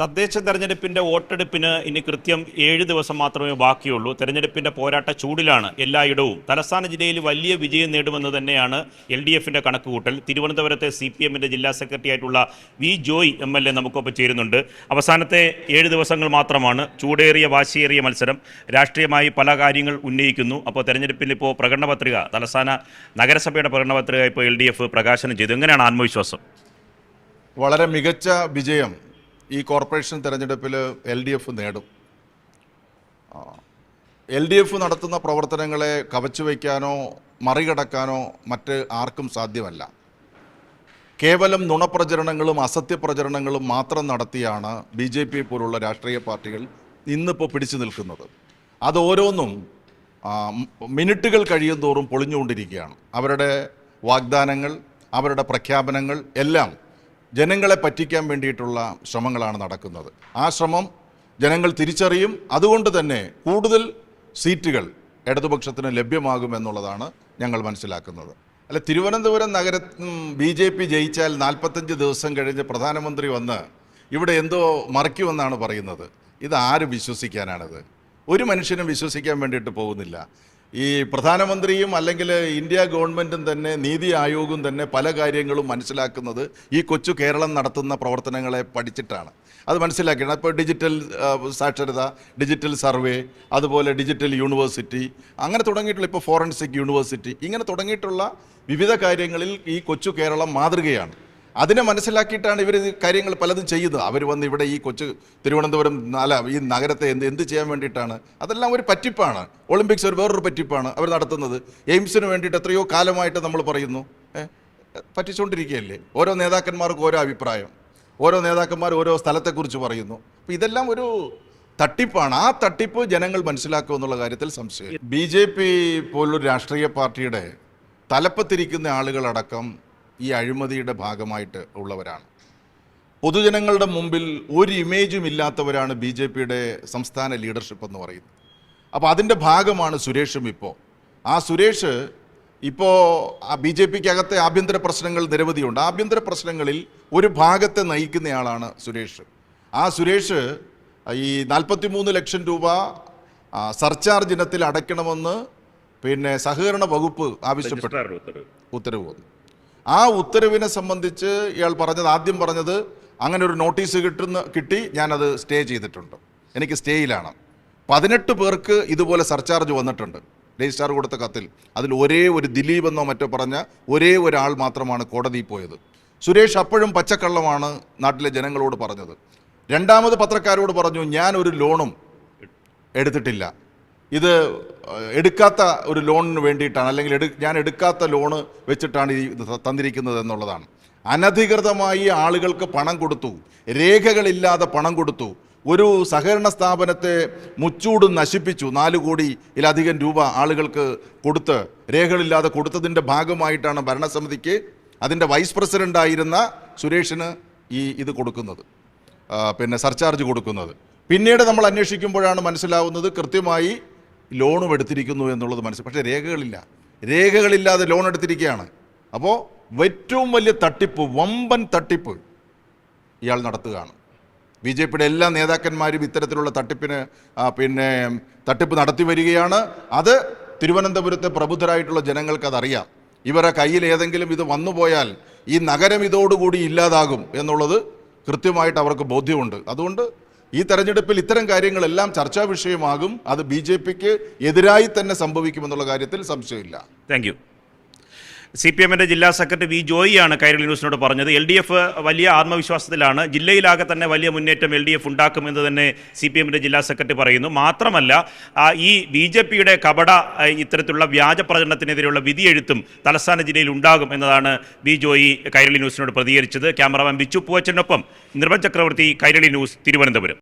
തദ്ദേശ തെരഞ്ഞെടുപ്പിന്റെ വോട്ടെടുപ്പിന് ഇനി കൃത്യം ഏഴ് ദിവസം മാത്രമേ ബാക്കിയുള്ളൂ. തെരഞ്ഞെടുപ്പിന്റെ പോരാട്ട ചൂടിലാണ് എല്ലായിടവും. തലസ്ഥാന ജില്ലയിൽ വലിയ വിജയം നേടുമെന്ന് തന്നെയാണ് എൽ ഡി എഫിന്റെ കണക്കുകൂട്ടൽ. തിരുവനന്തപുരത്തെ സി പി എമ്മിന്റെ ജില്ലാ സെക്രട്ടറി ആയിട്ടുള്ള V Joy M L A നമുക്കൊപ്പം ചേരുന്നുണ്ട്. അവസാനത്തെ ഏഴ് ദിവസങ്ങൾ മാത്രമാണ് ചൂടേറിയ വാശിയേറിയ മത്സരം. രാഷ്ട്രീയമായി പല കാര്യങ്ങൾ ഉന്നയിക്കുന്നു. അപ്പോൾ തെരഞ്ഞെടുപ്പിൽ ഇപ്പോൾ പ്രകടന പത്രിക തലസ്ഥാന നഗരസഭയുടെ പ്രകടന പത്രിക ഇപ്പോൾ എൽ ഡി എഫ് പ്രകാശനം ചെയ്തു. എങ്ങനെയാണ് ആത്മവിശ്വാസം? വളരെ മികച്ച വിജയം ഈ കോർപ്പറേഷൻ തിരഞ്ഞെടുപ്പിൽ എൽ ഡി എഫ് നേടും. എൽ ഡി എഫ് നടത്തുന്ന പ്രവർത്തനങ്ങളെ കവച്ചു വയ്ക്കാനോ മറികടക്കാനോ മറ്റ് ആർക്കും സാധ്യമല്ല. കേവലം നുണപ്രചരണങ്ങളും അസത്യപ്രചരണങ്ങളും മാത്രം നടത്തിയാണ് ബി ജെ പി പോലുള്ള രാഷ്ട്രീയ പാർട്ടികൾ ഇന്നിപ്പോൾ പിടിച്ചു നിൽക്കുന്നത്. അത് ഓരോന്നും മിനിറ്റുകൾ കഴിയും തോറും പൊളിഞ്ഞുകൊണ്ടിരിക്കുകയാണ്. അവരുടെ വാഗ്ദാനങ്ങൾ അവരുടെ പ്രഖ്യാപനങ്ങൾ എല്ലാം ജനങ്ങളെ പറ്റിക്കാൻ വേണ്ടിയിട്ടുള്ള ശ്രമങ്ങളാണ് നടക്കുന്നത്. ആ ശ്രമം ജനങ്ങൾ തിരിച്ചറിയും. അതുകൊണ്ട് തന്നെ കൂടുതൽ സീറ്റുകൾ ഇടതുപക്ഷത്തിന് ലഭ്യമാകുമെന്നുള്ളതാണ് ഞങ്ങൾ മനസ്സിലാക്കുന്നത്. അല്ല തിരുവനന്തപുരം നഗര ബി ജെ പി ജയിച്ചാൽ നാൽപ്പത്തഞ്ച് ദിവസം കഴിഞ്ഞ് പ്രധാനമന്ത്രി വന്ന് ഇവിടെ എന്തോ മറിക്കുമെന്നാണ് പറയുന്നത്. ഇത് ആര് വിശ്വസിക്കാനാണിത്? ഒരു മനുഷ്യനും വിശ്വസിക്കാൻ വേണ്ടിയിട്ട് പോകുന്നില്ല. ഈ പ്രധാനമന്ത്രിയും അല്ലെങ്കിൽ ഇന്ത്യ ഗവൺമെന്റും തന്നെ നീതി ആയോഗും തന്നെ പല കാര്യങ്ങളും മനസ്സിലാക്കുന്നത് ഈ കൊച്ചു കേരളം നടത്തുന്ന പ്രവർത്തനങ്ങളെ പഠിച്ചിട്ടാണ്. അത് മനസ്സിലാക്കിയാണ് അപ്പോൾ ഡിജിറ്റൽ സാക്ഷരത ഡിജിറ്റൽ സർവേ അതുപോലെ ഡിജിറ്റൽ യൂണിവേഴ്സിറ്റി അങ്ങനെ തുടങ്ങിയിട്ടുള്ള ഇപ്പോൾ ഫോറൻസിക് യൂണിവേഴ്സിറ്റി ഇങ്ങനെ തുടങ്ങിയിട്ടുള്ള വിവിധ കാര്യങ്ങളിൽ ഈ കൊച്ചു കേരളം മാതൃകയാണ്. അതിനെ മനസ്സിലാക്കിയിട്ടാണ് ഇവർ കാര്യങ്ങൾ പലതും ചെയ്യുന്നത്. അവർ വന്ന് ഇവിടെ ഈ കൊച്ചു തിരുവനന്തപുരം അല്ല ഈ നഗരത്തെ എന്ത് എന്ത് ചെയ്യാൻ വേണ്ടിയിട്ടാണ്? അതെല്ലാം ഒരു പറ്റിപ്പാണ്. ഒളിമ്പിക്സ് ഒരു വേറൊരു പറ്റിപ്പാണ് അവർ നടത്തുന്നത്. എയിംസിന് വേണ്ടിയിട്ട് എത്രയോ കാലമായിട്ട് നമ്മൾ പറയുന്നു. പറ്റിച്ചുകൊണ്ടിരിക്കുകയല്ലേ ഓരോ നേതാക്കന്മാർക്കും ഓരോ അഭിപ്രായം. ഓരോ നേതാക്കന്മാർ ഓരോ സ്ഥലത്തെക്കുറിച്ച് പറയുന്നു. അപ്പോൾ ഇതെല്ലാം ഒരു തട്ടിപ്പാണ്. ആ തട്ടിപ്പ് ജനങ്ങൾ മനസ്സിലാക്കുക എന്നുള്ള കാര്യത്തിൽ സംശയം. ബി ജെ പി പോലൊരു രാഷ്ട്രീയ പാർട്ടിയുടെ തലപ്പത്തിരിക്കുന്ന ആളുകളടക്കം ഈ അഴിമതിയുടെ ഭാഗമായിട്ട് ഉള്ളവരാണ്. പൊതുജനങ്ങളുടെ മുമ്പിൽ ഒരു ഇമേജും ഇല്ലാത്തവരാണ് ബി ജെ പിയുടെ സംസ്ഥാന ലീഡർഷിപ്പ് എന്ന് പറയുന്നത്. അപ്പോൾ അതിന്റെ ഭാഗമാണ് സുരേഷും ഇപ്പോൾ. ആ സുരേഷ് ഇപ്പോൾ ആ ബി ജെ പിക്ക് അകത്തെ ആഭ്യന്തര പ്രശ്നങ്ങൾ നിരവധിയുണ്ട്. ആഭ്യന്തര പ്രശ്നങ്ങളിൽ ഒരു ഭാഗത്തെ നയിക്കുന്നയാളാണ് സുരേഷ്. ആ സുരേഷ് ഈ നാൽപ്പത്തിമൂന്ന് ലക്ഷം രൂപ സർചാർജ് ഇനത്തിൽ അടയ്ക്കണമെന്ന് പിന്നെ സഹകരണ വകുപ്പ് ആവശ്യപ്പെട്ടു. ഉത്തരവ് വന്നു. ആ ഉത്തരവിനെ സംബന്ധിച്ച് ഇയാൾ പറഞ്ഞത് ആദ്യം പറഞ്ഞത് അങ്ങനെ ഒരു നോട്ടീസ് കിട്ടുന്ന കിട്ടി ഞാനത് സ്റ്റേ ചെയ്തിട്ടുണ്ട്. എനിക്ക് സ്റ്റേയിലാണ്. പതിനെട്ട് പേർക്ക് ഇതുപോലെ സർചാർജ് വന്നിട്ടുണ്ട്. രജിസ്ട്രാർ കൊടുത്ത കത്തിൽ. അതിൽ ഒരേ ഒരു ദിലീപ് എന്നോ മറ്റോ പറഞ്ഞ ഒരേ ഒരാൾ മാത്രമാണ് കോടതിയിൽ പോയത്. സുരേഷ് അപ്പോഴും പച്ചക്കള്ളമാണ് നാട്ടിലെ ജനങ്ങളോട് പറഞ്ഞത്. രണ്ടാമത് പത്രക്കാരോട് പറഞ്ഞു ഞാൻ ഒരു ലോണും എടുത്തിട്ടില്ല. ഇത് എടുക്കാത്ത ഒരു ലോണിന് വേണ്ടിയിട്ടാണ് അല്ലെങ്കിൽ എടു ഞാൻ എടുക്കാത്ത ലോണ് വെച്ചിട്ടാണ് ഈ തന്നിരിക്കുന്നത് എന്നുള്ളതാണ്. അനധികൃതമായി ആളുകൾക്ക് പണം കൊടുത്തു രേഖകളില്ലാതെ പണം കൊടുത്തു ഒരു സഹകരണ സ്ഥാപനത്തെ മുച്ചൂട് നശിപ്പിച്ചു നാല് കോടിയിലധികം രൂപ ആളുകൾക്ക് കൊടുത്ത് രേഖകളില്ലാതെ കൊടുത്തതിന്റെ ഭാഗമായിട്ടാണ് ഭരണസമിതിക്ക് അതിന്റെ വൈസ് പ്രസിഡന്റ് ആയിരുന്ന സുരേഷിന് ഈ ഇത് കൊടുക്കുന്നത് പിന്നെ സർചാർജ് കൊടുക്കുന്നത്. പിന്നീട് നമ്മൾ അന്വേഷിക്കുമ്പോഴാണ് മനസ്സിലാവുന്നത് കൃത്യമായി ലോണും എടുത്തിരിക്കുന്നു എന്നുള്ളത് മനസ്സിൽ പക്ഷേ രേഖകളില്ല. രേഖകളില്ലാതെ ലോൺ എടുത്തിരിക്കുകയാണ്. അപ്പോൾ ഏറ്റവും വലിയ തട്ടിപ്പ് വമ്പൻ തട്ടിപ്പ് ഇയാൾ നടത്തുകയാണ്. ബി ജെ പിയുടെ എല്ലാ നേതാക്കന്മാരും ഇത്തരത്തിലുള്ള തട്ടിപ്പിന് പിന്നെ തട്ടിപ്പ് നടത്തി വരികയാണ്. അത് തിരുവനന്തപുരത്തെ പ്രബുദ്ധരായിട്ടുള്ള ജനങ്ങൾക്ക് അതറിയാം. ഇവരുടെ കയ്യിൽ ഏതെങ്കിലും ഇത് വന്നുപോയാൽ ഈ നഗരം ഇതോടുകൂടി ഇല്ലാതാകും എന്നുള്ളത് കൃത്യമായിട്ട് അവർക്ക് ബോധ്യമുണ്ട്. അതുകൊണ്ട് ഈ തെരഞ്ഞെടുപ്പിൽ ഇത്തരം കാര്യങ്ങളെല്ലാം ചർച്ചാ വിഷയമാകും. അത് ബി ജെ പിക്ക് എതിരായി തന്നെ സംഭവിക്കുമെന്നുള്ള കാര്യത്തിൽ സംശയമില്ല. താങ്ക് യു സി പി എമ്മിന്റെ ജില്ലാ സെക്രട്ടറി വി ജോയിയാണ് കൈരളി ന്യൂസിനോട് പറഞ്ഞത്. എൽ ഡി എഫ് വലിയ ആത്മവിശ്വാസത്തിലാണ്. ജില്ലയിലാകെ തന്നെ വലിയ മുന്നേറ്റം എൽ ഡി എഫ് ഉണ്ടാക്കുമെന്ന് തന്നെ സി പി എമ്മിന്റെ ജില്ലാ സെക്രട്ടറി പറയുന്നു. മാത്രമല്ല ഈ ബി ജെ പിയുടെ കപട ഇത്തരത്തിലുള്ള വ്യാജ പ്രചരണത്തിനെതിരെയുള്ള വിധിയെഴുത്തും തലസ്ഥാന ജില്ലയിൽ ഉണ്ടാകും എന്നതാണ് വി ജോയി കൈരളി ന്യൂസിനോട് പ്രതികരിച്ചത്. ക്യാമറാമാൻ ബിച്ചു പൂവച്ചനൊപ്പം നിർമ്മൽ ചക്രവർത്തി കൈരളി ന്യൂസ് തിരുവനന്തപുരം.